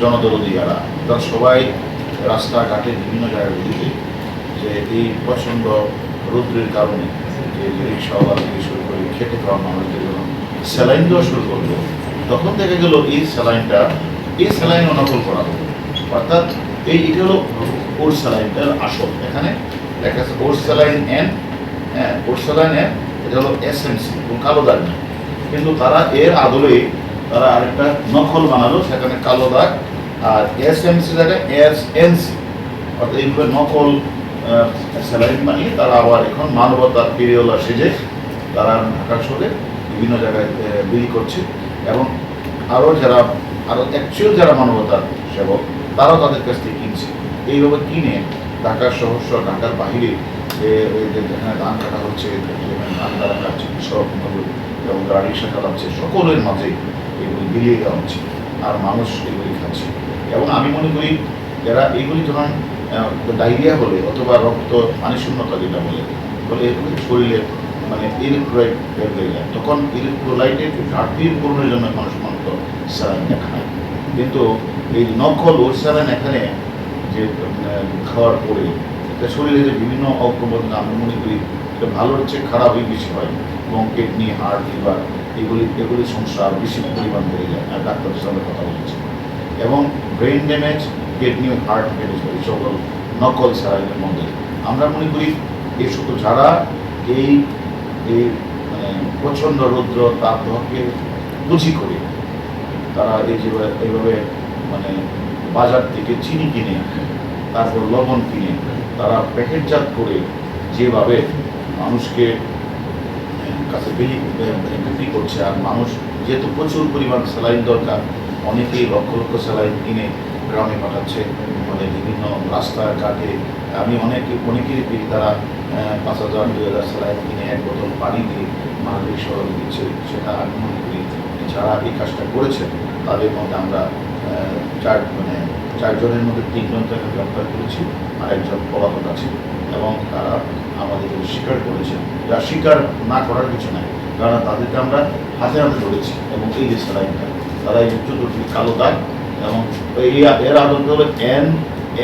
জনদরদি যারা তারা সবাই রাস্তাঘাটে বিভিন্ন জায়গাগুলিতে যে এই প্রচণ্ড রৌদ্রের কারণে যে রিক্সাওয়ালা থেকে শুরু করে খেটে খাওয়া মানুষদের যখন স্যালাইন দেওয়া শুরু করল, তখন দেখা গেল এই স্যালাইনটা, এই স্যালাইন অনকল করা হলো। অর্থাৎ এই এটা হলো ওর স্যালাইনটার আসল। এখানে দেখা যাচ্ছে ওর স্যালাইন এন হ্যাঁ ওর স্যালাইন এন, এটা হলো এসএমসি কালো দাগ কিন্তু তারা এর আদলে তারা আরেকটা নকল বানালো, সেখানে কালো দাগ আর এসএমসি জায়গায় এস এনসি অর্থাৎ এইভাবে নকল স্যালাইন বানিয়ে তারা আবার এখন মানবতার পেরিওলা সেজে তারা ঢাকা শহরে বিভিন্ন জায়গায় বিলি করছে। এবং আরও যারা আরও অ্যাকচুয়াল যারা মানবতার সেবক, তারাও তাদের কাছ থেকে কিনছে। এইভাবে কিনে ঢাকা শহর সহ ঢাকার বাহিরে যেখানে ধান কাটা হচ্ছে ধান কাটা কাটছে কৃষক এবং যারা রিক্সা চালাচ্ছে সকলের মাঝে এগুলি বিলিয়ে দেওয়া হচ্ছে আর মানুষ এগুলি খাচ্ছে। এবং আমি মনে করি যারা এইগুলি যখন ডায়রিয়া হলে অথবা রক্ত, পানি শূন্যতা যেটা বলে বলে এগুলি শরীরে মানে ইলেকট্রোলাইট বের হয়ে যায়, তখন ইলেকট্রোলাইটের ঘাটতির পূরণের জন্য মানুষ মূলত স্যালাইন খায়। কিন্তু এই নকল ও স্যালাইন এখানে যে খাওয়ার পরে, এটা শরীরে যে বিভিন্ন অপ্রবণ আমি মনে করি এটা ভালো হচ্ছে, খারাপই বেশি হয়। এবং কিডনি হার্ট লিভার এগুলি এগুলি সমস্যা বেশি পরিমাণ বেড়ে যায়। আর ডাক্তারের সঙ্গে কথা বলছে। এবং brain damage kidney heart damage এই সকল নকল স্যালাইনের মধ্যে। আমরা মনে করি এই সকল যারা এই এই মানে প্রচণ্ড রৌদ্র তাপকে বুঝি করে, তারা এই যে এইভাবে মানে বাজার থেকে চিনি কিনে, তারপর লবণ কিনে, তারা প্যাকেটজাত করে যেভাবে মানুষকে কাছে বিলি বিক্রি করছে। আর মানুষ যেহেতু প্রচুর পরিমাণ স্যালাইন দরকার, অনেকেই লক্ষ লক্ষ স্যালাইন কিনে গ্রামে পাঠাচ্ছে মানে বিভিন্ন রাস্তাঘাটে আমি অনেক, অনেকেরই পেয়ে তারা পাঁচ হাজার, দুই হাজার স্যালাইন কিনে এক বোতল পানি দিয়ে মানবিক শহরে দিচ্ছে সেটা আমি মনে করি যারা এই কাজটা করেছেন, তাদের মধ্যে আমরা চার মানে চারজনের মধ্যে তিনজনকে আমি গ্রেপ্তার করেছি আর একজন পলাতক আছে এবং তারা আমাদের স্বীকার করেছেন যা স্বীকার না করার কিছু নাই কারণ তাদেরকে আমরা হাতে হাতে ধরেছি এবং এই যে স্যালাইনটা তারা এই চতুর্থী কালো দাগ এবং এর আদন্ত হলো এন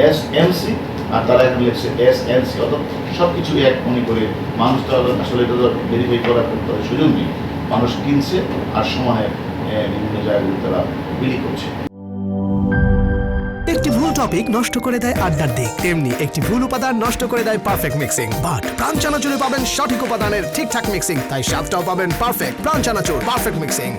এস এম সি আর তারা এখন লিখছে এস এন সি অর্থাৎ সব কিছু এক মনে করে মানুষ তো আসলে এটা তো ভেরিফাই করার কোনো সুযোগ নেই। মানুষ কিনছে আর আহ, বিভিন্ন জায়গাগুলো তারা বিলি করছে। টপিক নষ্ট করে দেয় আড্ডার দিক। তেমনি একটি ভুল উপাদান নষ্ট করে দেয় পারফেক্ট মিক্সিং বাট প্রাণ চানাচুরে পাবেন সঠিক উপাদানের ঠিকঠাক মিক্সিং তাই স্বাদটাও পাবেন পারফেক্ট প্রাণ চানাচুর পারফেক্ট মিক্সিং